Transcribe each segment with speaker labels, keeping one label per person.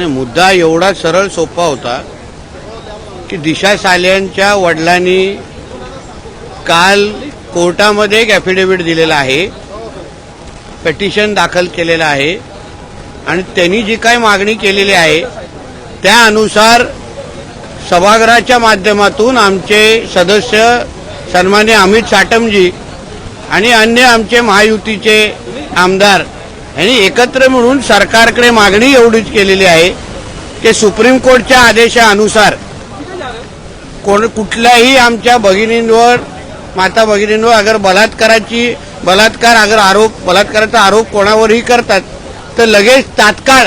Speaker 1: नाही मुद्दा एवढा सरळ सोपा होता की दिशा सालेंच्या वडिलांनी काल कोर्टामध्ये एक ॲफिडेव्हिट दिलेला आहे. पेटिशन दाखल केलेलं आहे. आणि त्यांनी जी काही मागणी केलेली आहे त्यानुसार सभागृहाच्या माध्यमातून आमचे सदस्य सन्मान्य अमित साटमजी आणि अन्य आमचे महायुतीचे आमदार यांनी एकत्र मिळून सरकारकडे मागणी एवढीच केलेली आहे की सुप्रीम कोर्टच्या आदेशानुसार कोण कुठल्याही आमच्या भगिनींवर माता भगिनींवर अगर बलात्काराची बलात्कार अगर आरोप बलात्काराचा आरोप कोणावरही करतात तर लगेच तात्काळ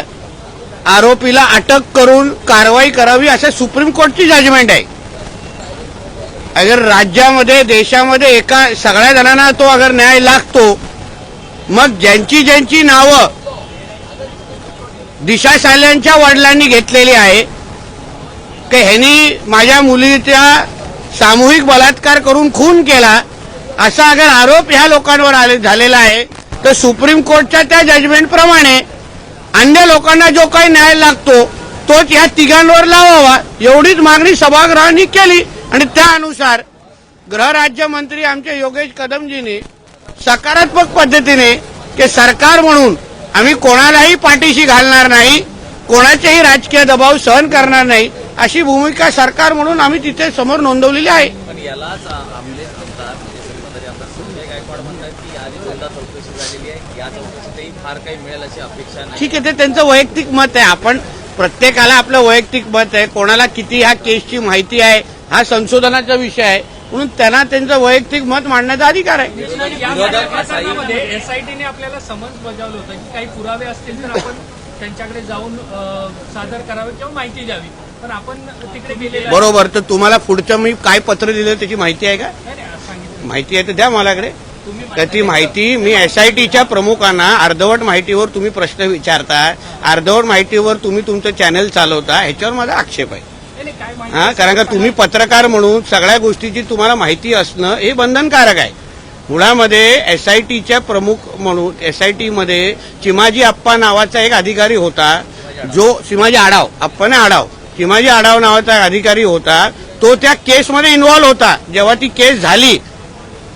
Speaker 1: आरोपीला अटक करून कारवाई करावी असं सुप्रीम कोर्टची जजमेंट आहे. अगर राज्यामध्ये देशामध्ये एका सगळ्या जणांना तो अगर न्याय लागतो मग ज्यांची ज्यांची नावं दिशा साल्यांच्या वडिलांनी घेतलेली आहे की ह्यांनी माझ्या मुलीचा सामूहिक बलात्कार करून खून केला असा अगर आरोप ह्या लोकांवर आले झालेला आहे तर सुप्रीम कोर्टच्या त्या जजमेंट प्रमाणे अन्य लोकांना जो काही न्याय लागतो तोच ह्या तिघांवर लावावा. एवढीच मागणी सभागृहांनी केली आणि त्यानुसार गृहराज्यमंत्री आमचे योगेश कदमजींनी सकारात्मक पद्धतीने की सरकार म्हणून आम्ही कोणालाही पाठीशी घालणार नाही कोणाचेही राजकीय दबाव सहन करणार नाही अशी भूमिका सरकार म्हणून आम्ही तिथे समोर नोंदवलेली आहे. ठीक आहे ते त्यांचं वैयक्तिक मत आहे. आपण प्रत्येकाला आपलं वैयक्तिक मत आहे. कोणाला किती ह्या केसची माहिती आहे हा संशोधनाचा विषय आहे. म्हणून त्यांना त्यांचं वैयक्तिक मत मांडण्याचा अधिकार आहे.
Speaker 2: एसआयटीने आपल्याला समन्स बजावलं होतं की काही पुरावे असतील तर आपण त्यांच्याकडे जाऊन सादर करावे किंवा माहिती द्यावी. पण आपण तिकडे आहे.
Speaker 1: बरोबर तर तुम्हाला पुढचं मी काय पत्र दिलं त्याची माहिती आहे का? माहिती आहे तर द्या
Speaker 2: तुम्ही
Speaker 1: तर ती माहिती मी एसआयटीच्या प्रमुखांना अर्धवट माहितीवर तुम्ही प्रश्न विचारता अर्धवट माहितीवर तुम्ही तुमचं चॅनल चालवता ह्याच्यावर माझा आक्षेप आहे
Speaker 2: नाही, नाही, काय माहिती
Speaker 1: हा कारण का तुम्ही पत्रकार म्हणून सगळ्या गोष्टीची तुम्हाला माहिती असणं हे बंधनकारक आहे. मुळामध्ये एस आय टीच्या प्रमुख म्हणून एस आय टीमध्ये चिमाजी आप्पा नावाचा एक अधिकारी होता. जो चिमाजी आडाव आप्पाने आडाव चिमाजी आडाव नावाचा एक अधिकारी होता. तो त्या केसमध्ये इन्व्हॉल्व्ह होता. जेव्हा ती केस झाली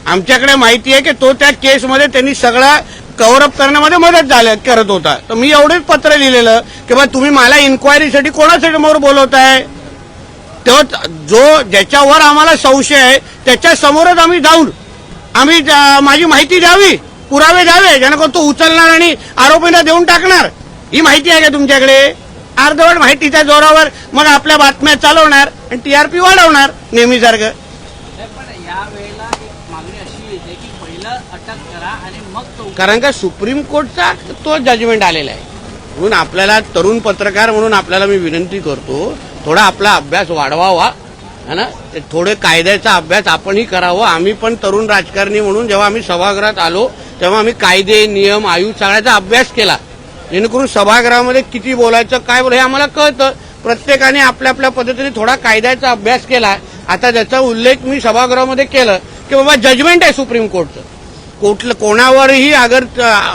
Speaker 1: आमच्याकडे माहिती आहे की तो त्या केसमध्ये त्यांनी सगळा कव्हरअप करण्यामध्ये मदत झाल्या करत होता. तर मी एवढेच पत्र लिहिलेलं की बा तुम्ही मला इन्क्वायरीसाठी कोणासाठी समोर बोलवताय? तेव्हा जो ज्याच्यावर आम्हाला संशय आहे त्याच्या समोरच आम्ही जाऊन आम्ही माझी माहिती द्यावी पुरावे द्यावे जेणेकरून तो उचलणार आणि आरोपींना देऊन टाकणार. ही माहिती आहे का तुमच्याकडे? अर्धवट माहितीच्या जोरावर मग आपल्या बातम्या चालवणार आणि टीआरपी वाढवणार नेहमीसारखं.
Speaker 3: या वेळेला
Speaker 1: कारण का सुप्रीम कोर्टचा तो जजमेंट आलेला आहे. म्हणून आपल्याला तरुण पत्रकार म्हणून आपल्याला मी विनंती करतो थोडा आपला अभ्यास वाढवावा है ना? ते थोडे कायद्याचा अभ्यास आपणही करावं. आम्ही पण तरुण राजकारणी म्हणून जेव्हा आम्ही सभागृहात आलो तेव्हा आम्ही कायदे नियम आयु सगळ्याचा अभ्यास केला. जेणेकरून सभागृहामध्ये किती बोलायचं काय बोलायचं हे आम्हाला कळतं. प्रत्येकाने आपल्या आपल्या पद्धतीने थोडा कायद्याचा अभ्यास केला. आता ज्याचा उल्लेख मी सभागृहामध्ये केलं की बाबा जजमेंट आहे सुप्रीम कोर्टचं. कुठलं कोणावरही अगर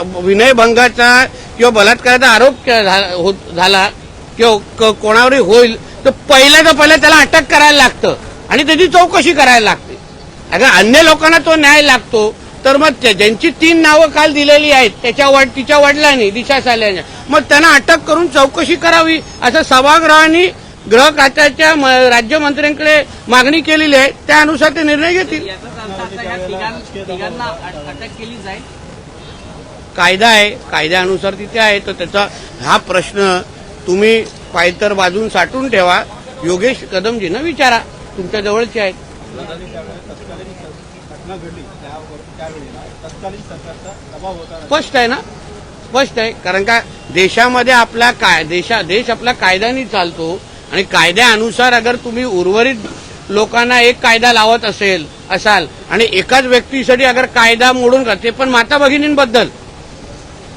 Speaker 1: विनयभंगाचा किंवा बलात्काराचा आरोप होत- झाला किंवा क- कोणावरही होईल तर पहिल्या तर पहिल्या त्याला अटक करायला लागतं. आणि त्याची चौकशी करायला लागते. अगं अन्य लोकांना तो न्याय लागतो. तर मग त्या- ज्यांची तीन नावं काल दिलेली आहेत त्याच्या वड तिच्या वडिलांनी दिशा साल्याच्या मग त्यांना अटक करून चौकशी करावी असं सभागृहांनी गृह खात्याच्या म- राज्यमंत्र्यांकडे मागणी केलेली आहे. त्यानुसार ते निर्णय घेतील.
Speaker 3: अटक केली जाईल
Speaker 1: कायदा आहे. कायद्यानुसार तिथे आहे. तर त्याचा हा प्रश्न तुम्ही पायतर बाजून साठून ठेवा. योगेश कदमजींना विचारा. तुमच्या जवळचे आहेत. स्पष्ट आहे ना? स्पष्ट आहे. कारण का देशामध्ये आपला काय देशा देश आपला कायद्याने चालतो. आणि कायद्यानुसार अगर तुम्ही उर्वरित लोकांना एक कायदा लावत असेल असाल आणि एकाच व्यक्तीसाठी अगर कायदा मोडून करते पण माता भगिनींबद्दल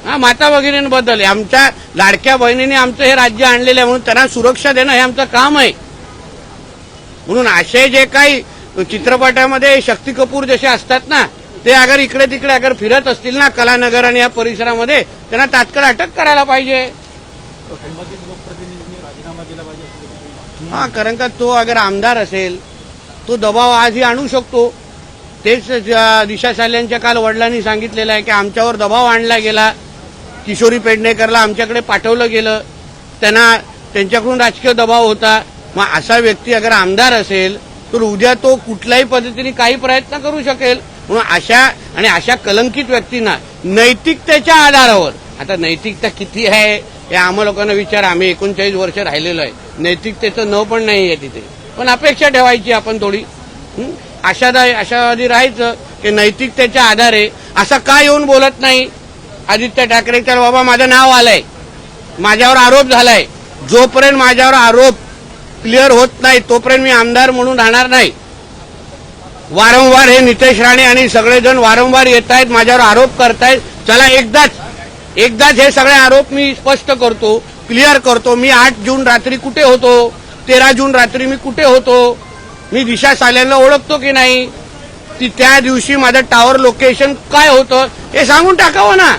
Speaker 1: हा माता भगिनींबद्दल. आमच्या लाडक्या बहिणीने आमचं हे राज्य आणलेलं आहे म्हणून त्यांना सुरक्षा देणं हे आमचं काम आहे. म्हणून असे जे काही चित्रपटामध्ये शक्ती कपूर जसे असतात ना ते अगर इकडे तिकडे अगर फिरत असतील ना कलानगर आणि या परिसरामध्ये त्यांना तात्काळ अटक करायला पाहिजे. हा कारण का तो अगर आमदार असेल तो दबाव आजही आणू शकतो. तेच दिशा साल्यांच्या काल वडिलांनी सांगितलेलं आहे की आमच्यावर दबाव आणला गेला. किशोरी पेडणेकरला आमच्याकडे पाठवलं गेलं. त्यांना त्यांच्याकडून राजकीय दबाव होता. मग असा व्यक्ती अगर आमदार असेल तर उद्या तो कुठल्याही पद्धतीने काही प्रयत्न करू शकेल. म्हणून अशा आणि अशा कलंकित व्यक्तींना नैतिकतेच्या आधारावर आता नैतिकता किती आहे हे आम्हा लोकांना विचार आम्ही एकोणचाळीस वर्ष राहिलेलो आहे. नैतिकतेचं न पण नाही आहे तिथे. पण अपेक्षा ठेवायची आपण थोडी. आशादायी आशावादी राहायचं की नैतिकतेच्या आधारे असं का येऊन बोलत नाही? आदित्य ठाकरेच्या बाबा माझं नाव आलंय. माझ्यावर आरोप झालाय. जोपर्यंत माझ्यावर आरोप क्लिअर होत नाही तोपर्यंत मी आमदार म्हणून राहणार नाही. वारंवार हे नितेश राणे आणि सगळेजण वारंवार येत आहेत माझ्यावर आरोप करतायत. चला एकदाच एकदाच हे सगळे आरोप मी स्पष्ट करतो क्लिअर करतो. मी आठ जून रात्री कुठे होतो? तेरा जून रात्री मी कुठे होतो? मी दिशा साल्यांना ओळखतो की नाही? ती त्या दिवशी माझं टावर लोकेशन काय होतं? हे सांगून टाकावं ना.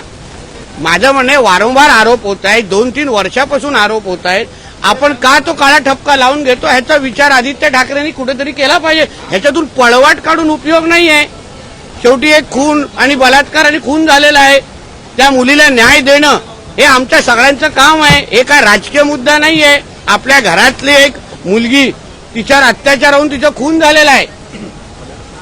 Speaker 1: माझं म्हणणं आहे, वारंवार आरोप होत आहेत दोन तीन वर्षापासून आरोप होत आहेत. आपण का तो काळा ठपका लावून घेतो? ह्याचा विचार आदित्य ठाकरेंनी कुठेतरी केला पाहिजे. ह्याच्यातून पळवाट काढून उपयोग नाही आहे. शेवटी एक खून आणि बलात्कार आणि खून झालेला आहे. त्या मुलीला न्याय देणं हे आमच्या सगळ्यांचं काम आहे. हे काय राजकीय मुद्दा नाही आहे आपल्या घरातली एक मुलगी तिच्यावर अत्याचार होऊन तिचा खून झालेला आहे.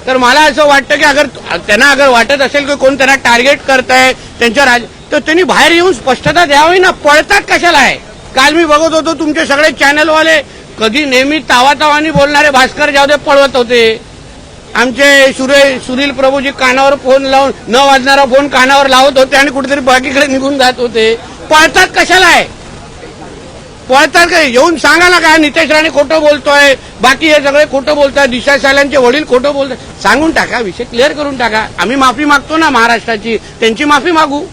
Speaker 1: तर मला असं वाटतं की अगर त्यांना अगर वाटत असेल की कोण त्यांना टार्गेट करताय त्यांच्या राज तर त्यांनी बाहेर येऊन स्पष्टता द्यावी ना. पळतात कशाला आहे काल मी बघत होतो तुमचे सगळे चॅनलवाले कधी नेहमी तावातावानी बोलणारे भास्कर जावदे पळवत होते. आमचे सुरे सुनील प्रभूजी कानावर फोन लावून न वाजणारा फोन कानावर लावत होते आणि कुठेतरी बाकीकडे निघून जात होते. पळतात कशाला आहे पळतात काय येऊन सांगा ना काय नितेश राणे खोटं बोलतोय. बाकी हे सगळे खोटं बोलतात. दिशा साल्यांचे वडील खोटं बोलतात. सांगून टाका विषय क्लिअर करून टाका. आम्ही माफी मागतो ना महाराष्ट्राची. त्यांची माफी मागू.